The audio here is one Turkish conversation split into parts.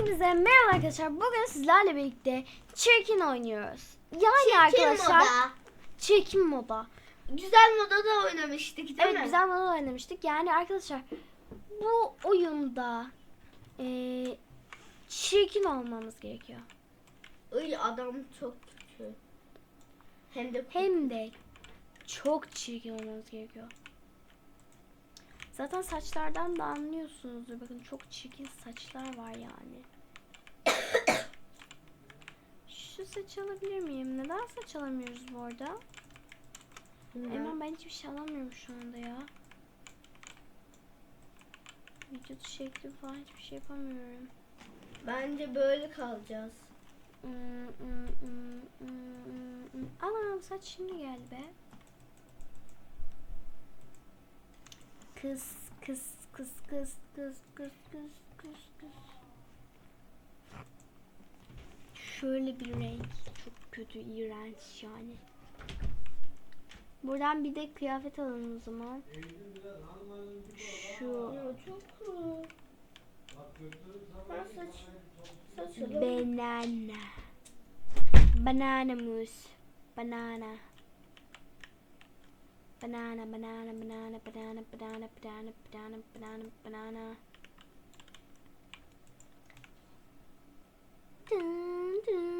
Hepinize merhaba arkadaşlar. Bugün sizlerle birlikte çirkin oynuyoruz. Yani Çirkin arkadaşlar moda. çirkin moda. Güzel moda da oynamıştık değil evet mi? güzel moda oynamıştık. Yani arkadaşlar bu oyunda eee, çirkin olmamız gerekiyor. Ay adam çok kötü. Hem de Hem de çok çirkin olmamız gerekiyor. Zaten saçlardan da anlıyorsunuzdur. Bakın çok çirkin saçlar var yani. Şu saç alabilir miyim? Neden saç alamıyoruz bu arada? Hemen ben hiçbir şey alamıyorum şu anda ya. Vücut şekli falan hiçbir şey yapamıyorum. Bence böyle kalacağız. Hmm, hmm, hmm. Anam saç şimdi geldi be. Kız kız kız kız kız kız kız kız kız. Şöyle bir renk çok kötü iğrenç yani. Buradan bir de kıyafet alalım o zaman. Şu banana. Banana mousse. Banana. Banana, banana, banana, banana, banana, banana, banana, banana, banana. Dun, dun.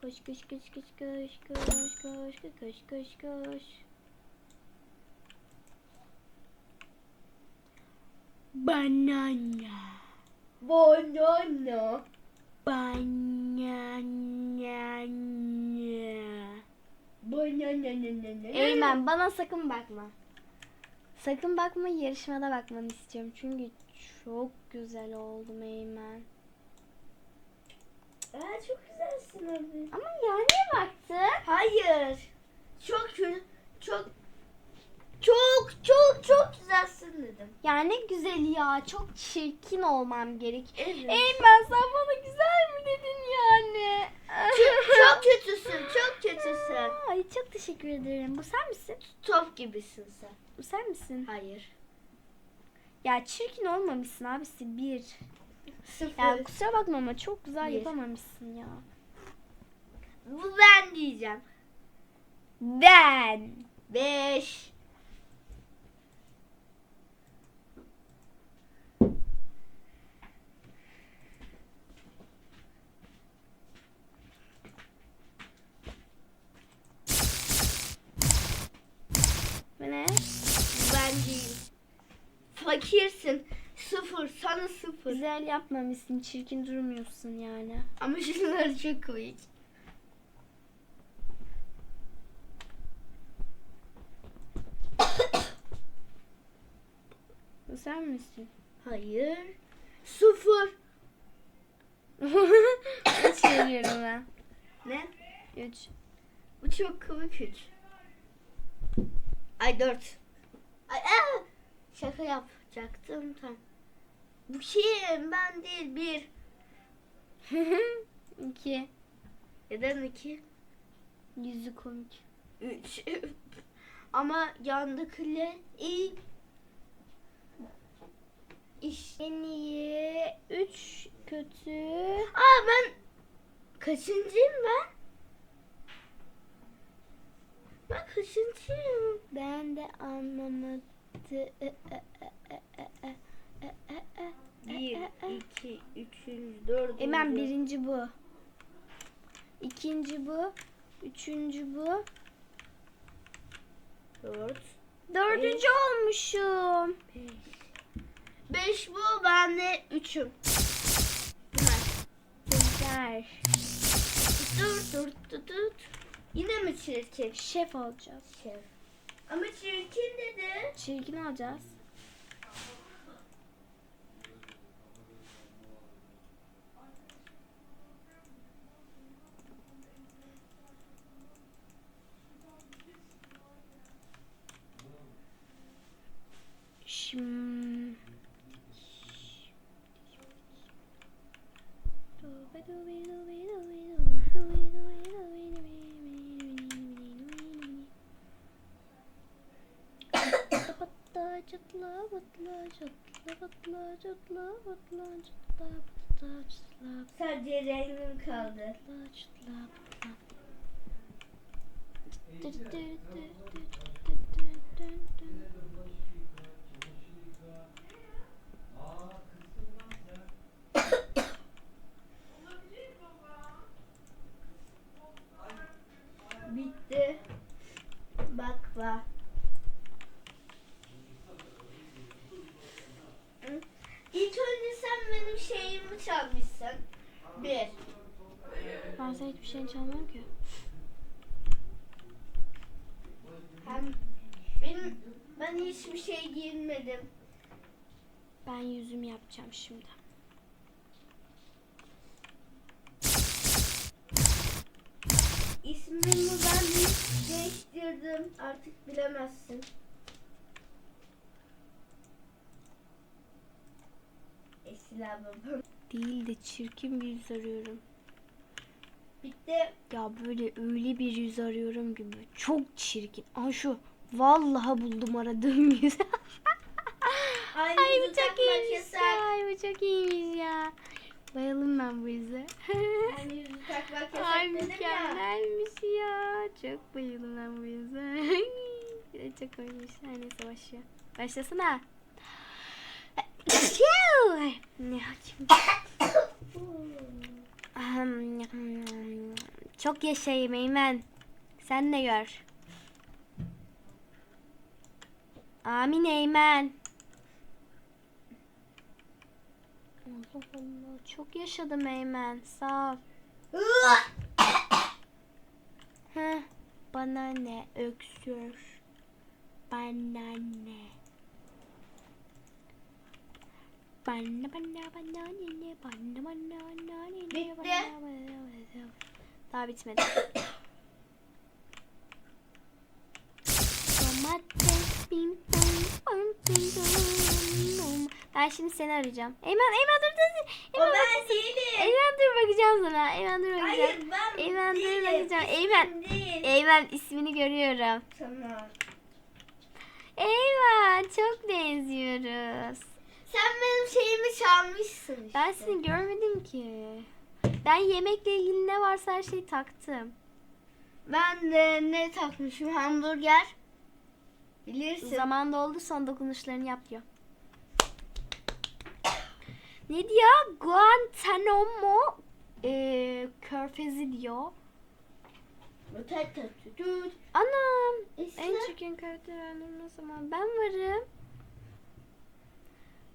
Koş koş koş koş koş koş koş koş koş koş. Banana. Banana. Eymen bana sakın bakma. Sakın bakma yarışmada bakmanı istiyorum. Çünkü çok güzel oldum Eymen. Aa, çok güzelsin abi. Ama ya niye baktın? Hayır. Çok. Çok çok çok çok güzelsin dedim. Ya ne güzel ya. Çok çirkin olmam gerek. Evet. Eymen sen bana güzel mi dedin yani? çok, çok kötüsün. Çok kötüsün. Ay çok teşekkür ederim. Bu sen misin? Top gibisin sen. Bu sen misin? Hayır. Ya çirkin olmamışsın abisi bir. Sıfır. Ya kusura bakma ama çok güzel Bir. yapamamışsın ya. Bu ben diyeceğim. Ben. Beş. Bu ne? Ben değilim. Fakirsin. Sıfır. Sana sıfır. Güzel yapmamışsın. Çirkin durmuyorsun yani. Ama şunlar çok komik. Bu sen misin? Hayır. Sıfır. Üç veriyorum ben. Ne? Üç. Bu çok komik üç. Ay dört. Ay aa! Şaka yapacaktım tam. Bu kim? Ben değil bir. İki. Neden iki? Yüzü komik. Üç. Ama yandakiler iyi. İş. En iyi. Üç kötü. Aa ben kaçıncıyım ben? Bak hışırtıyor. Ben de anlamadım. Bir, iki, üçüncü, dördüncü. Hemen birinci bu. İkinci bu. Üçüncü bu. Dört. Dördüncü beş, olmuşum. Beş. Beş bu ben de üçüm. Bunlar. Bunlar. Yine mi çirkin? Şef olacağız. Şef. Ama çirkin dedi. Çirkin olacağız. Şimdi... Sadece rengim kaldı. Bitti. Bak bak. Hiçbir şey giymedim. Ben yüzüm yapacağım şimdi. İsmimi ben de- değiştirdim. Artık bilemezsin. Esila babam. Değil de çirkin bir yüz arıyorum. Bitti. Ya böyle öyle bir yüz arıyorum böyle çok çirkin. Aa şu vallahi buldum aradığım yüz. Aynı Ay bu yüzü çok iyiymiş ya. Ay bu çok iyiymiş ya. Bayıldım ben bu yüze. Yüzü takmak yasak Ay dedim ya. mükemmelmiş ya. Çok bayıldım ben bu yüze. Çok oymuş. Her neyse başlıyor. Başlasana. Çok yaşayayım Eymen. Sen de gör. Amin Eymen. Allah Allah. Çok yaşadım Eymen. Sağ ol. Heh, bana ne öksür. Bana ne. Bana bana bana ne ne bana bana bana ne ne bana bana. Daha bitmedi. Ben şimdi seni arayacağım. Eymen, Eymen dur dur. O Eymen, ben değilim. Eymen dur bakacağım sana. Eymen dur bakacağım. Hayır ben Eymen dur değilim. bakacağım. İsmim Eymen. Değil. Eymen ismini görüyorum. Tamam. Eymen çok benziyoruz. Sen benim şeyimi çalmışsın işte. Ben seni görmedim ki. Ben yemekle ilgili ne varsa her şeyi taktım. Ben de ne takmışım? Hamburger. Bilirsin. Zaman doldu son dokunuşlarını yap diyor. Ne diyor? Guantanamo e, körfezi diyor. Anam. İsmi? En çirkin karakter öldürme zaman ben varım.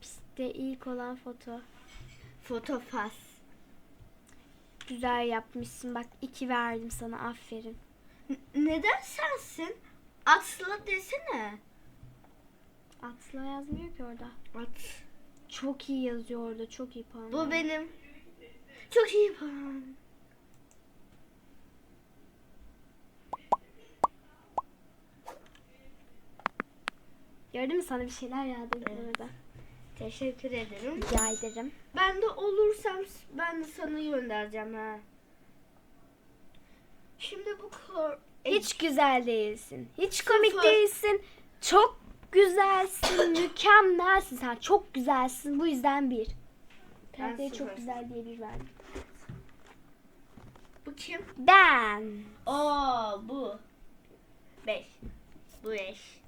Pistte ilk olan foto. Fotofas. Güzel yapmışsın. Bak iki verdim sana. Aferin. N- neden sensin? Atla desene. Atla yazmıyor ki orada. At. Çok iyi yazıyor orada. Çok iyi puan. Bu benim. Çok iyi puan. Gördün mü sana bir şeyler yağdırdım Evet. orada. Teşekkür ederim. Rica ederim. Ben de olursam ben de sana göndereceğim ha. Şimdi bu kor... Hiç güzel değilsin. Hiç komik Sıfır. değilsin. Çok güzelsin. mükemmelsin. Sen çok güzelsin. Bu yüzden bir. Perdeye çok güzel diye bir verdim. Bu kim? Ben. Oo bu. Beş. Bu beş.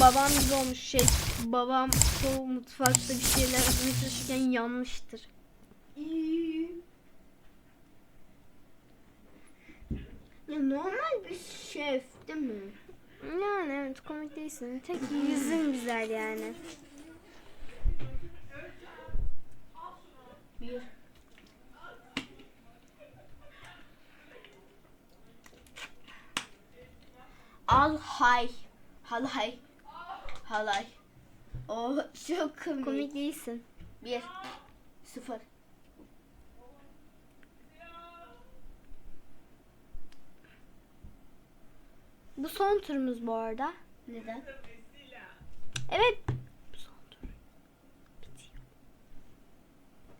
Babam gibi olmuş şey. Babam çoğu mutfakta bir şeyler yapmaya yanmıştır. Ya normal bir şef değil mi? Yani evet komik değilsin. Tek yüzün güzel yani. Bir. Hay. Halay. Halay. Oh çok komik. Komik değilsin. Bir. Sıfır. Bu son turumuz bu arada. Neden? Evet. Bu son tur. Bitiyor.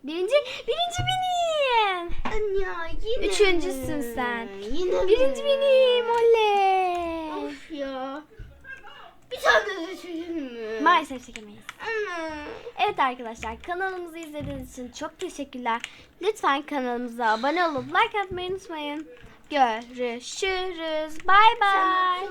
Birinci, birinci benim. Ya yine Üçüncüsün sen. Yine Birinci mi? benim. Oley. Ya. Bir tane de çekelim mi? Maalesef çekemeyiz. Evet arkadaşlar kanalımızı izlediğiniz için çok teşekkürler. Lütfen kanalımıza abone olup like atmayı unutmayın. Görüşürüz. Bay bay.